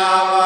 Krishna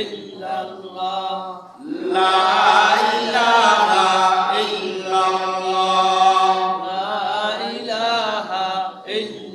إلا الله لا إله إلا